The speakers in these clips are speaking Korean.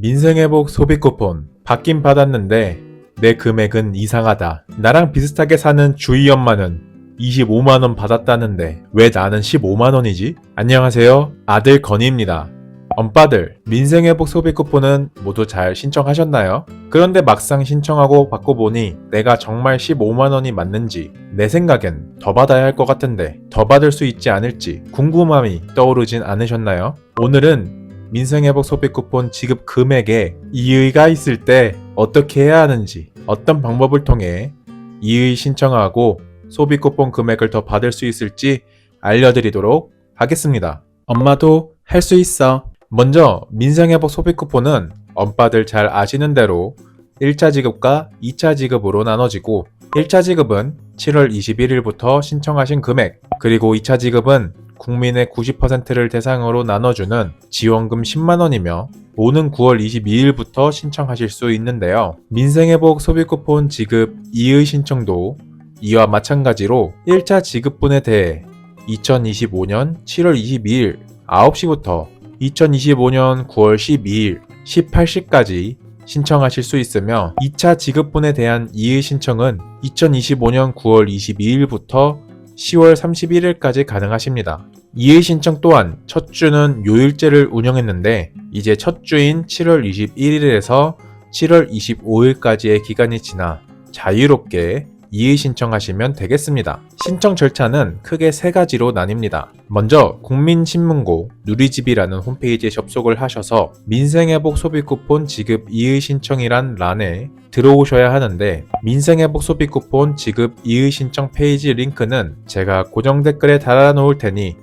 민생회복 소비 쿠폰 받긴 받았는데 내 금액은 이상하다. 나랑 비슷하게 사는 주희 엄마는 25만원 받았다는데 왜 나는 15만원이지? 안녕하세요. 아들 건희입니다. 엄빠들, 민생회복 소비 쿠폰은 모두 잘 신청하셨나요? 그런데 막상 신청하고 받고 보니 내가 정말 15만원이 맞는지 내 생각엔 더 받아야 할 것 같은데 더 받을 수 있지 않을지 궁금함이 떠오르진 않으셨나요? 오늘은 민생회복 소비 쿠폰 지급 금액에 이의가 있을 때 어떻게 해야 하는지 어떤 방법을 통해 이의 신청하고 소비 쿠폰 금액을 더 받을 수 있을지 알려드리도록 하겠습니다. 엄마도 할 수 있어. 먼저 민생회복 소비 쿠폰은 엄빠들 잘 아시는 대로 1차 지급과 2차 지급으로 나눠지고 1차 지급은 7월 21일부터 신청하신 금액 그리고 2차 지급은 국민의 90%를 대상으로 나눠주는 지원금 10만원이며 오는 9월 22일부터 신청하실 수 있는데요. 민생회복 소비쿠폰 지급 이의 신청도 이와 마찬가지로 1차 지급분에 대해 2025년 7월 22일 9시부터 2025년 9월 12일 18시까지 신청하실 수 있으며 2차 지급분에 대한 이의 신청은 2025년 9월 22일부터 10월 31일까지 가능하십니다. 이의 신청 또한 첫 주는 요일제를 운영했는데 이제 첫 주인 7월 21일에서 7월 25일까지의 기간이 지나 자유롭게 이의 신청하시면 되겠습니다. 신청 절차는 크게 세 가지로 나뉩니다. 먼저 국민신문고 누리집이라는 홈페이지에 접속을 하셔서 민생회복 소비 쿠폰 지급 이의 신청이란 란에 들어오셔야 하는데 민생회복 소비 쿠폰 지급 이의 신청 페이지 링크는 제가 고정 댓글에 달아놓을 테니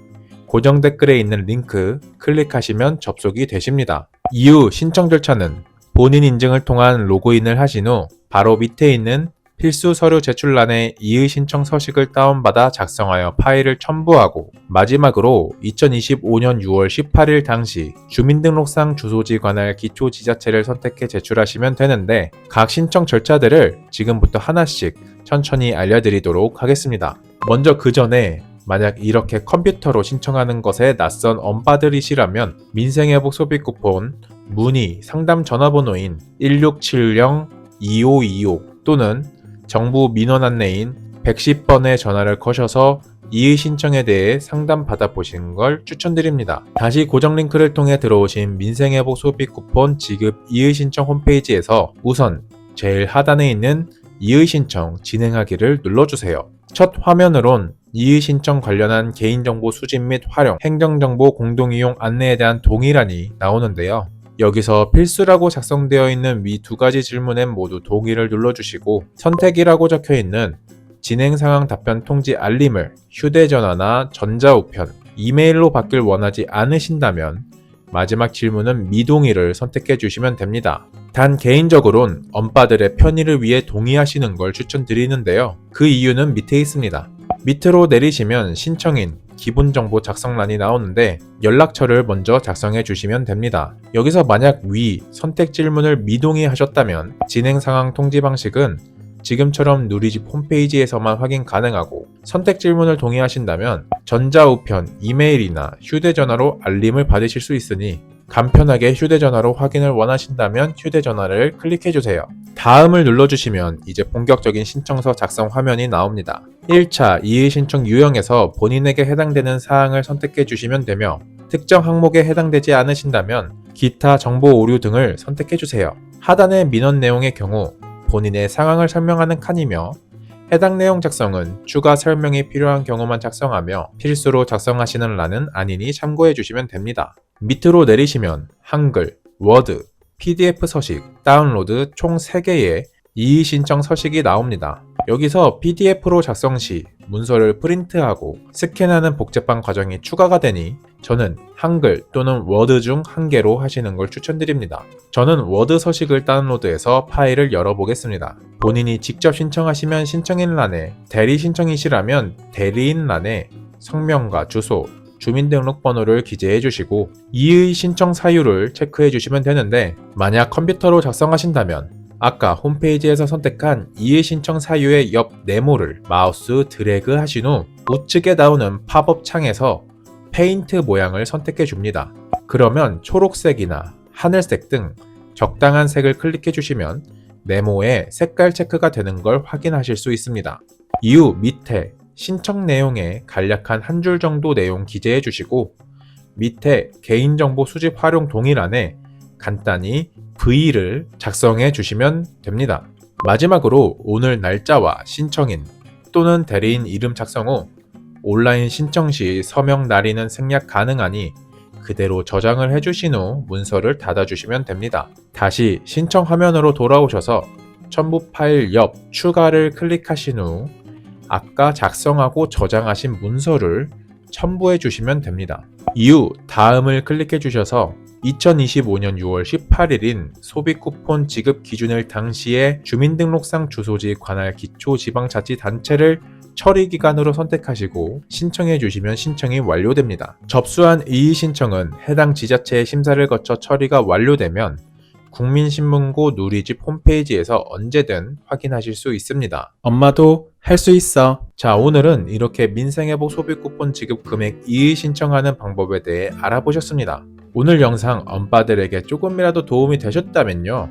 고정 댓글에 있는 링크 클릭하시면 접속이 되십니다. 이후 신청 절차는 본인 인증을 통한 로그인을 하신 후 바로 밑에 있는 필수 서류 제출란에 이의 신청 서식을 다운받아 작성하여 파일을 첨부하고 마지막으로 2025년 6월 18일 당시 주민등록상 주소지 관할 기초 지자체를 선택해 제출하시면 되는데 각 신청 절차들을 지금부터 하나씩 천천히 알려드리도록 하겠습니다. 먼저 그 전에 만약 이렇게 컴퓨터로 신청하는 것에 낯선 엄빠들이시라면 민생회복 소비 쿠폰 문의 상담 전화번호인 1670-2525 또는 정부 민원 안내인 110번의 전화를 거셔서 이의 신청에 대해 상담 받아보시는 걸 추천드립니다. 다시 고정 링크를 통해 들어오신 민생회복 소비 쿠폰 지급 이의 신청 홈페이지에서 우선 제일 하단에 있는 이의 신청 진행하기를 눌러주세요. 첫 화면으론 이의 신청 관련한 개인정보 수집 및 활용, 행정정보 공동이용 안내에 대한 동의란이 나오는데요. 여기서 필수라고 작성되어 있는 위 두 가지 질문엔 모두 동의를 눌러주시고 선택이라고 적혀 있는 진행 상황 답변 통지 알림을 휴대전화나 전자우편, 이메일로 받길 원하지 않으신다면 마지막 질문은 미동의를 선택해 주시면 됩니다. 단 개인적으론 엄빠들의 편의를 위해 동의하시는 걸 추천드리는데요. 그 이유는 밑에 있습니다. 밑으로 내리시면 신청인, 기본정보 작성란이 나오는데 연락처를 먼저 작성해 주시면 됩니다. 여기서 만약 위 선택 질문을 미동의 하셨다면 진행 상황 통지 방식은 지금처럼 누리집 홈페이지에서만 확인 가능하고 선택 질문을 동의하신다면 전자우편, 이메일이나 휴대전화로 알림을 받으실 수 있으니 간편하게 휴대전화로 확인을 원하신다면 휴대전화를 클릭해주세요. 다음을 눌러주시면 이제 본격적인 신청서 작성 화면이 나옵니다. 1차 이의 신청 유형에서 본인에게 해당되는 사항을 선택해 주시면 되며 특정 항목에 해당되지 않으신다면 기타 정보 오류 등을 선택해 주세요. 하단의 민원 내용의 경우 본인의 상황을 설명하는 칸이며 해당 내용 작성은 추가 설명이 필요한 경우만 작성하며 필수로 작성하시는 란은 아니니 참고해 주시면 됩니다. 밑으로 내리시면 한글, 워드, PDF 서식, 다운로드 총 3개의 이의 신청 서식이 나옵니다. 여기서 PDF로 작성 시 문서를 프린트하고 스캔하는 복잡한 과정이 추가가 되니 저는 한글 또는 워드 중 한 개로 하시는 걸 추천드립니다. 저는 워드 서식을 다운로드해서 파일을 열어보겠습니다. 본인이 직접 신청하시면 신청인 란에 대리 신청이시라면 대리인 란에 성명과 주소, 주민등록번호를 기재해 주시고 이의 신청 사유를 체크해 주시면 되는데 만약 컴퓨터로 작성하신다면 아까 홈페이지에서 선택한 이의 신청 사유의 옆 네모를 마우스 드래그 하신 후 우측에 나오는 팝업 창에서 페인트 모양을 선택해 줍니다. 그러면 초록색이나 하늘색 등 적당한 색을 클릭해 주시면 네모에 색깔 체크가 되는 걸 확인하실 수 있습니다. 이후 밑에 신청 내용에 간략한 한 줄 정도 내용 기재해 주시고 밑에 개인정보 수집 활용 동일안에 간단히 V를 작성해 주시면 됩니다. 마지막으로 오늘 날짜와 신청인 또는 대리인 이름 작성 후 온라인 신청 시 서명 날인은 생략 가능하니 그대로 저장을 해주신 후 문서를 닫아주시면 됩니다. 다시 신청 화면으로 돌아오셔서 첨부 파일 옆 추가를 클릭하신 후 아까 작성하고 저장하신 문서를 첨부해 주시면 됩니다. 이후 다음을 클릭해 주셔서 2025년 6월 18일인 소비 쿠폰 지급 기준일 당시에 주민등록상 주소지 관할 기초지방자치단체를 처리 기간으로 선택하시고 신청해 주시면 신청이 완료됩니다. 접수한 이의 신청은 해당 지자체의 심사를 거쳐 처리가 완료되면 국민신문고 누리집 홈페이지에서 언제든 확인하실 수 있습니다. 엄마도 할 수 있어. 자, 오늘은 이렇게 민생회복 소비 쿠폰 지급 금액 이의 신청하는 방법에 대해 알아보셨습니다. 오늘 영상 엄빠들에게 조금이라도 도움이 되셨다면요.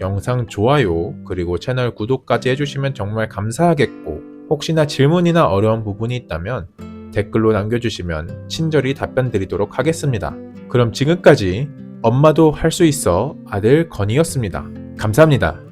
영상 좋아요, 그리고 채널 구독까지 해주시면 정말 감사하겠고, 혹시나 질문이나 어려운 부분이 있다면 댓글로 남겨주시면 친절히 답변 드리도록 하겠습니다. 그럼 지금까지 엄마도 할 수 있어 아들 건이었습니다. 감사합니다.